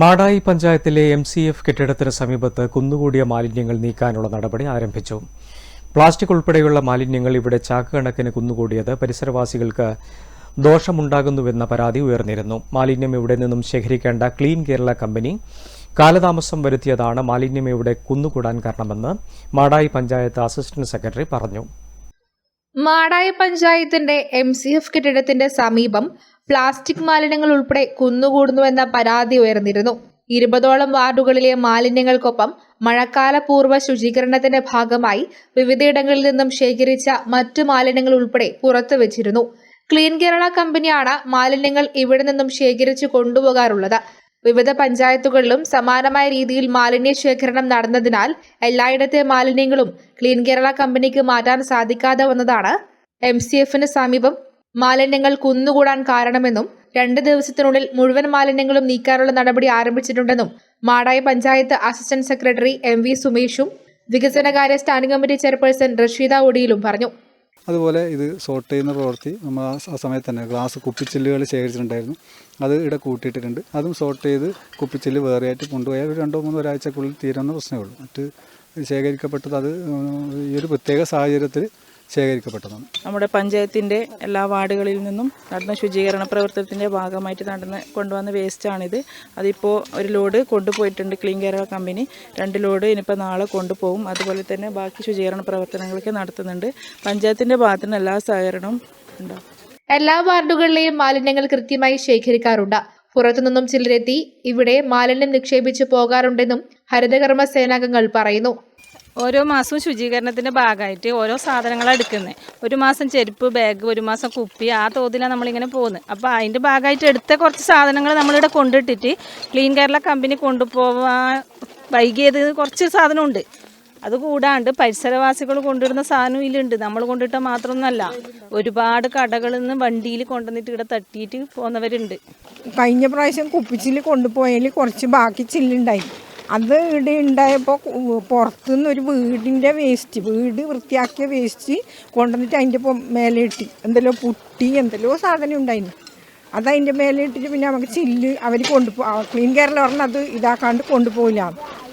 മാടായി പഞ്ചായത്തിലെ M C F കെട്ടിടത്തിന് സമീപത്ത് കുന്നുകൂടിയ മാലിന്യങ്ങൾ നീക്കാനുള്ള നടപടി ആരംഭിച്ചു. പ്ലാസ്റ്റിക് ഉൾപ്പെടെയുള്ള മാലിന്യങ്ങൾ ഇവിടെ ചാക്ക് കണക്കിന് കുന്നുകൂടിയത് പരിസരവാസികൾക്ക് ദോഷമുണ്ടാകുന്നുവെന്ന പരാതി ഉയർന്നിരുന്നു. മാലിന്യം ഇവിടെ നിന്നും ശേഖരിക്കേണ്ട ക്ലീൻ കേരള കമ്പനി കാലതാമസം വരുത്തിയതാണ് മാലിന്യം ഇവിടെ കുന്നുകൂടാൻ കാരണമെന്ന് മാടായി പഞ്ചായത്ത് അസിസ്റ്റന്റ് സെക്രട്ടറി പറഞ്ഞു. മാടായി പഞ്ചായത്തിന്റെ എം സി എഫ് കെട്ടിടത്തിന്റെ സമീപം പ്ലാസ്റ്റിക് മാലിന്യങ്ങൾ ഉൾപ്പെടെ കുന്നുകൂടുന്നുവെന്ന പരാതി ഉയർന്നിരുന്നു. ഇരുപതോളം വാർഡുകളിലെ മാലിന്യങ്ങൾക്കൊപ്പം മഴക്കാലപൂർവ ശുചീകരണത്തിന്റെ ഭാഗമായി വിവിധയിടങ്ങളിൽ നിന്നും ശേഖരിച്ച മറ്റു മാലിന്യങ്ങൾ ഉൾപ്പെടെ പുറത്തുവച്ചിരുന്നു ക്ലീൻ കേരള കമ്പനിയാണ് മാലിന്യങ്ങൾ ഇവിടെ നിന്നും ശേഖരിച്ചു കൊണ്ടുപോകാറുള്ളത്. വിവിധ പഞ്ചായത്തുകളിലും സമാനമായ രീതിയിൽ മാലിന്യ ശേഖരണം നടന്നതിനാൽ എല്ലായിടത്തെ മാലിന്യങ്ങളും ക്ലീൻ കേരള കമ്പനിക്ക് മാറ്റാൻ സാധിക്കാതെ വന്നതാണ്. എം സി എഫിന് സമീപം മാലിന്യങ്ങൾ കുന്നുകൂടാൻ കാരണമെന്നും രണ്ട് ദിവസത്തിനുള്ളിൽ മുഴുവൻ മാലിന്യങ്ങളും നീക്കാനുള്ള നടപടി ആരംഭിച്ചിട്ടുണ്ടെന്നും Madayi panchayat assistant secretary M V സുമേഷും വികസനകാര്യ സ്റ്റാൻഡിംഗ് കമ്മിറ്റി ചെയർപേഴ്സൺ റഷീദ ഒടിയിലും പറഞ്ഞു. അതുപോലെ ഇത് സോർട്ട് ചെയ്യുന്ന പ്രവൃത്തി നമ്മൾ ആ സമയത്ത് തന്നെ ഗ്ലാസ് കുപ്പിച്ചില്ലുകൾ ശേഖരിച്ചിട്ടുണ്ടായിരുന്നു. അത് ഇവിടെ കൂട്ടിയിട്ടിട്ടുണ്ട്. അതും സോർട്ട് ചെയ്ത് കുപ്പിച്ചില്ല് വേറെയായിട്ട് കൊണ്ടുപോയാൽ ഒരു രണ്ടോ മൂന്നോ ഒരാഴ്ചക്കുള്ളിൽ തീരുന്ന പ്രശ്നമേ ഉള്ളൂ. മറ്റ് ശേഖരിക്കപ്പെട്ടത് അത് ഈ ഒരു പ്രത്യേക സാഹചര്യത്തിൽ ശേഖരിക്കപ്പെട്ടതാണ്. നമ്മുടെ പഞ്ചായത്തിന്റെ എല്ലാ വാർഡുകളിൽ നിന്നും നടന്ന ശുചീകരണ പ്രവർത്തനത്തിന്റെ ഭാഗമായിട്ട് നടന്ന് കൊണ്ടുവന്ന വേസ്റ്റാണിത്. അതിപ്പോൾ ഒരു ലോഡ് കൊണ്ടുപോയിട്ടുണ്ട് ക്ലീൻ കേരള കമ്പനി. രണ്ട് ലോഡ് ഇനിയിപ്പോൾ നാളെ കൊണ്ടുപോകും. അതുപോലെ തന്നെ ബാക്കി ശുചീകരണ പ്രവർത്തനങ്ങളൊക്കെ നടത്തുന്നുണ്ട്. പഞ്ചായത്തിന്റെ ഭാഗത്തു നിന്ന് എല്ലാ സഹകരണവും ഉണ്ടാവും എല്ലാ വാർഡുകളിലെയും മാലിന്യങ്ങൾ കൃത്യമായി ശേഖരിക്കാറുണ്ട്. പുറത്തുനിന്നും ചിലരെത്തി ഇവിടെ മാലിന്യം നിക്ഷേപിച്ചു പോകാറുണ്ടെന്നും ഹരിതകർമ്മ സേനാംഗങ്ങൾ പറയുന്നു. ഓരോ മാസവും ശുചീകരണത്തിന്റെ ഭാഗമായിട്ട് ഓരോ സാധനങ്ങളാണ് എടുക്കുന്നത് ഒരു മാസം ചെരുപ്പ് ബാഗ് ഒരു മാസം കുപ്പി ആ തോതിലാണ് നമ്മളിങ്ങനെ പോകുന്നത് അപ്പോൾ അതിന്റെ ഭാഗമായിട്ട് എടുത്ത കുറച്ച് സാധനങ്ങൾ നമ്മളിവിടെ കൊണ്ടിട്ടിട്ട് ക്ലീൻ കേരള കമ്പനി കൊണ്ടുപോവാൻ വൈകിയത് കുറച്ച് സാധനമുണ്ട്. അത് കൂടാണ്ട് പരിസരവാസികൾ കൊണ്ടിടുന്ന സാധനം ഇതിലുണ്ട്. നമ്മൾ കൊണ്ടിട്ട മാത്രമൊന്നുമല്ല ഒരുപാട് കടകളിൽ നിന്ന് വണ്ടിയിൽ കൊണ്ടുവന്നിട്ട് ഇവിടെ തട്ടിയിട്ട് പോകുന്നവരുണ്ട് കഴിഞ്ഞ പ്രാവശ്യം കുപ്പിച്ചിൽ കൊണ്ടുപോയതിൽ കുറച്ച് ബാക്കി ചില്ലുണ്ടായി. അത് ഇവിടെ ഉണ്ടായപ്പോൾ പുറത്തുനിന്ന് ഒരു വീടിന്റെ വേസ്റ്റ് വീട് വൃത്തിയാക്കിയ വേസ്റ്റ് കൊണ്ടുവന്നിട്ട് അതിന്റെ മേലെ ഇട്ടി. എന്തെല്ലോ പുട്ടി എന്തെല്ലോ സാധനം ഉണ്ടായിരുന്നു അത് അതിന്റെ മേലെ ഇട്ടിട്ട് പിന്നെ നമുക്ക് ചില്ല് അവർ കൊണ്ടുപോ ആ, ക്ലീൻ കേരള പറഞ്ഞാൽ അത് ഇതാക്കാണ്ട് കൊണ്ടുപോകില്ല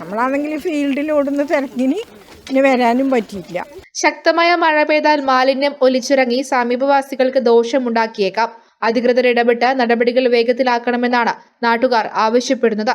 നമ്മളാണെങ്കിൽ ഫീൽഡിൽ ഓടുന്ന തിരക്കിന് പിന്നെ വരാനും പറ്റിയില്ല. ശക്തമായ മഴ പെയ്താൽ മാലിന്യം ഒലിച്ചിറങ്ങി സമീപവാസികൾക്ക് ദോഷമുണ്ടാക്കിയേക്കാം. അധികൃതർ ഇടപെട്ട് നടപടികൾ വേഗത്തിലാക്കണമെന്നാണ് നാട്ടുകാർ ആവശ്യപ്പെടുന്നത്.